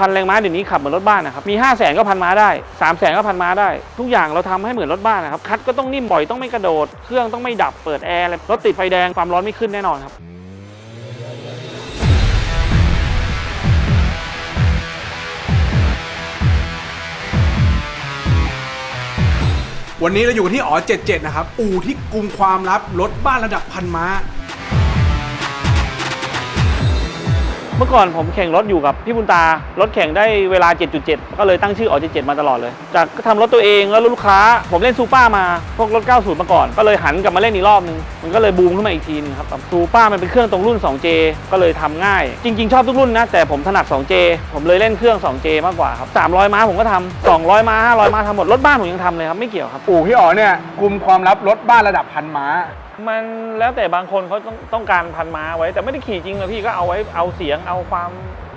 พันแรงม้าเดี๋ยวนี้ขับเหมือนรถบ้านนะครับ มี 5 0 0แสนก็พันม้าได้ 3 0 0แสนก็พันม้าได้ ทุกอย่างเราทำให้เหมือนรถบ้านนะครับ คัดก็ต้องนิ่มบ่อย ต้องไม่กระโดด เครื่องต้องไม่ดับ เปิดแอร์อะไร รถติดไฟแดง ความร้อนไม่ขึ้นแน่นอนครับวันนี้เราอยู่ที่อ๋อ77 นะครับ อู่ที่กลุ่มความลับรถบ้านระดับพันม้า เมื่อก่อนผมแข่งรถอยู่กับพี่บุญตา รถแข่งได้เวลา 7.7 ก็เลยตั้งชื่อออ77มาตลอดเลย จากก็ทำรถตัวเองแล้วลูกค้า ผมเล่นซูเปอร์มา พวกรถ 90 มาก่อน ก็เลยหันกลับมาเล่นอีกรอบนึง มันก็เลยบูมขึ้นมาอีกทีนึงครับซูเปอร์มันเป็นเครื่องตรงรุ่น 2J ก็เลยทำง่าย จริง ๆ ชอบทุกรุ่นนะ แต่ผมถนัด 2J ผมเลยเล่นเครื่อง 2J มากกว่าครับ 300 ม้าผมก็ทำ200 ม้า 500 ม้าทำหมด รถบ้านผมยังทำเลยครับ ไม่เกี่ยวครับ อู่พี่อ๋อเนี่ยกลุ่มความลับรถบ้านระดับพันม้ามันแล้วแต่บางคนเขาต้องต้องการพันม้าไว้ แต่ไม่ได้ขี่จริงเลยพี่ก็เอาไว้เอาเสียงเอาความ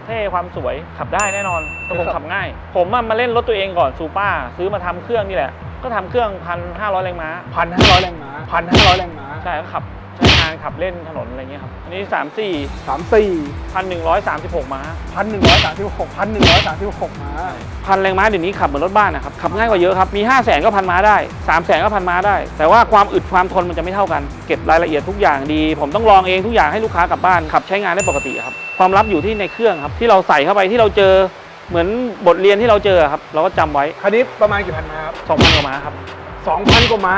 เท่ความสวยขับได้แน่นอนแต่ผมขับง่าย ผมอะมาเล่นรถตัวเองก่อนซูเปอร์ซื้อมาทำเครื่องนี่แหละ ก็ทำเครื่องพันห้าร้อยแรงม้า พันห้าร้อยแรงม้าพันห้าร้อยแรงม้าใช่ก็ขับใช้งานขับเล่นถนนอะไรเงี้ยครับอันนี้สามสี่สามสี่พันหนึ่งร้อยสามสิบหกม้าพันหนึ่งร้อยสามสิบหกพันหนึ่งร้อยสามสิบหกม้าพันแรงม้าเดี๋ยวนี้ขับเหมือนรถบ้านนะครับขับง่ายกว่าเยอะครับมี5 0 0แสนก็พันม้าได้3 0 0แสนก็พันม้าได้ แต่ว่าความอึดความทนมันจะไม่เท่ากัน เก็บรายละเอียดทุกอย่างดี ผมต้องลองเองทุกอย่างให้ลูกค้ากลับบ้านขับใช้งานได้ปกติครับความลับอยู่ที่ในเครื่องครับที่เราใส่เข้าไปที่เราเจอ เหมือนบทเรียนที่เราเจอครับ เราก็จำไว้ คันนี้ประมาณกี่พันม้าครับ2,000กว่าม้าครับสองพันกว่าม้า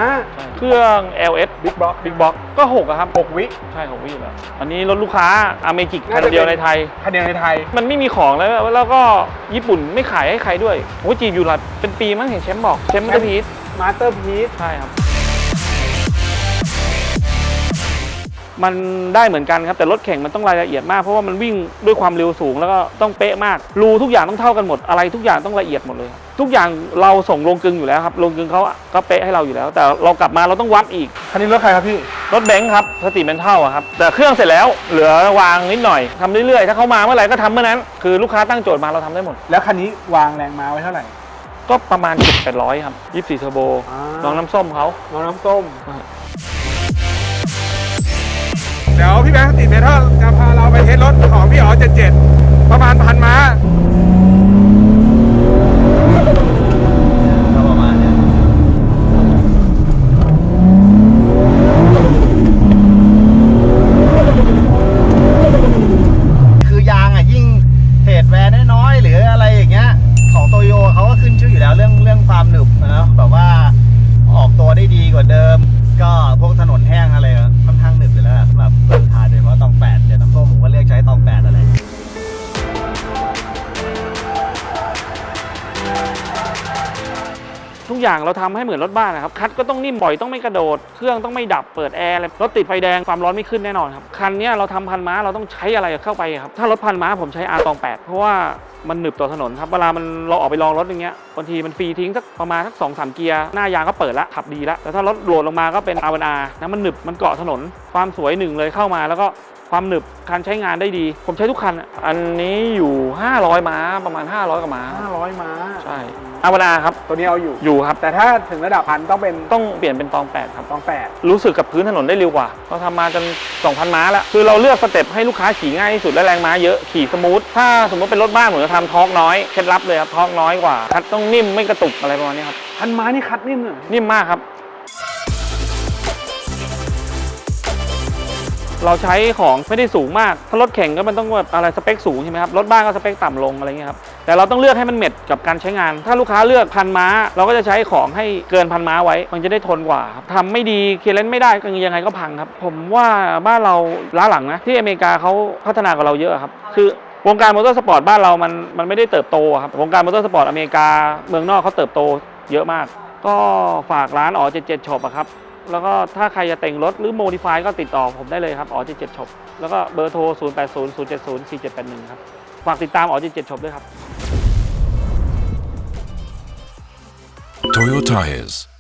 เครื่อง LS Big Box Big Box ก็6อะครับหกวิ ใช่6วิอยู่แล้วอันนี้รถลูกค้าอเมจิกคัน่านจะเดียวเป็น ในไทย คันเดียวในไทย มันไม่มีของแล้วแล้วก็ญี่ปุ่นไม่ขายให้ใครด้วยโอ้ยจีบอยู่หลัดเป็นปีมั้งเห็นแชมป์บอกแชมป์มัตเตอร์พีซมาสเตอร์พีซใช่ครับ มันได้เหมือนกันครับแต่รถแข่งมันต้องรายละเอียดมากเพราะว่ามันวิ่งด้วยความเร็วสูงแล้วก็ต้องเป๊ะมากรูทุกอย่างต้องเท่ากันหมดอะไรทุกอย่างต้องละเอียดหมดเลยครับทุกอย่างเราส่งลงกลึงอยู่แล้วครับลงกลึงเขาก็เป๊ะให้เราอยู่แล้ว แต่เรากลับมาเราต้องวัดอีกคันนี้รถใครครับพี่รถแบงค์ครับสติเป็นเท่าอะครับแต่เครื่องเสร็จแล้วเหลือวางนิดหน่อยทำเรื่อยๆถ้าเขามาเมื่อไหร่ก็ทำเมื่อนั้น คือลูกค้าตั้งโจทย์มาเราทำได้หมด แล้วคันนี้วางแรงม้าไว้เท่าไหร่ก็ประมาณ7 8 0 0ครับ24เทอร์โบอ่าน้องน้ำส้มเขาน้องน้ำส้มอ่า เดี๋ยวพี่แบงค์ติดเมทัลจะพาเราไปเทสรถของพี่อ๋อ77 ประมาณพัน ทุกอย่างเราทำให้เหมือนรถบ้านนะครับ คัดก็ต้องนิ่มบ่อยต้องไม่กระโดด เครื่องต้องไม่ดับเปิดแอร์อะไรรถติดไฟแดงความร้อนไม่ขึ้นแน่นอนครับ คันเนี้ยเราทำพันม้าเราต้องใช้อะไรเข้าไปครับ ถ้ารถพันม้าผมใช้อาตอง8เพราะว่ามันหนึบต่อถนนครับ เวลามันเราออกไปลองรถอย่างเงี้ย บางทีมันฟรีทิ้งสักประมาณสักสองสามเกียร์ หน้ายางก็เปิดละขับดีละ แต่ถ้ารถโหลดลงมาก็เป็นอาวันอานะมันหนึบ มันเกาะถนน ความสวยหนึ่งเลยเข้ามาแล้วก็ความหนึบการใช้งานได้ดี ผมใช้ทุกคันอะอันนี้อยู่ 500 ม้า ประมาณ 500กว่าม้า500 ม้า ใช่อาวันอาครับ ตัวนี้เอาอยู่ อยู่ครับ แต่ถ้าถึงระดับพันต้องเป็นต้องเปลี่ยนเป็นตองแปดครับต้องแปดรู้สึกกับพื้นถนนได้เร็วกว่า เราทำมาจน 2,000 ม้าแล้ว คือเราเลือกสเต็ปให้ลูกค้าขี่ง่ายที่สุดและแรงม้าเยอะ ขี่สมูท ถ้าสมมติเป็นรถบ้านผมจะทำทอร์กน้อย เคล็ดลับเลยครับทอร์กน้อยกว่า คัดต้องนิ่มไม่กระตุกอะไรประมาณนี้ครับ พันม้านี่คัดนิ่มเลยนิ่มมากครับ เราใช้ของไม่ได้สูงมาก ถ้ารถแข่งก็มันต้องแบบอะไรสเปคสูงใช่ไหมครับ รถบ้านก็สเปคต่ำลงอะไรเงี้ยครับ แต่เราต้องเลือกให้มันเม็ดกับการใช้งาน ถ้าลูกค้าเลือกพันม้า เราก็จะใช้ของให้เกินพันม้าไว้ มันจะได้ทนกว่าครับทำไม่ดีเคลียร์เลนไม่ได้ก็ยังไงก็พังครับ ผมว่าบ้านเราล้าหลังนะ ที่อเมริกาเขาพัฒนากว่าเราเยอะครับ คือวงการมอเตอร์สปอร์ตบ้านเรามันมันไม่ได้เติบโตครับ วงการมอเตอร์สปอร์ตอเมริกาเมืองนอกเขาเติบโตเยอะมาก ก็ฝากร้านอ๋อ77ช็อปครับ แล้วก็ถ้าใครจะแต่งรถหรือโมดิฟายก็ติดต่อผมได้เลยครับอ๋อ77ช็อปแล้วก็เบอร์โทร 0 8 0 0 7 0 4 7 8 1 ครับ ฝากติดตามอ๋อ77ช็อปด้วยครับ Toyo Tires.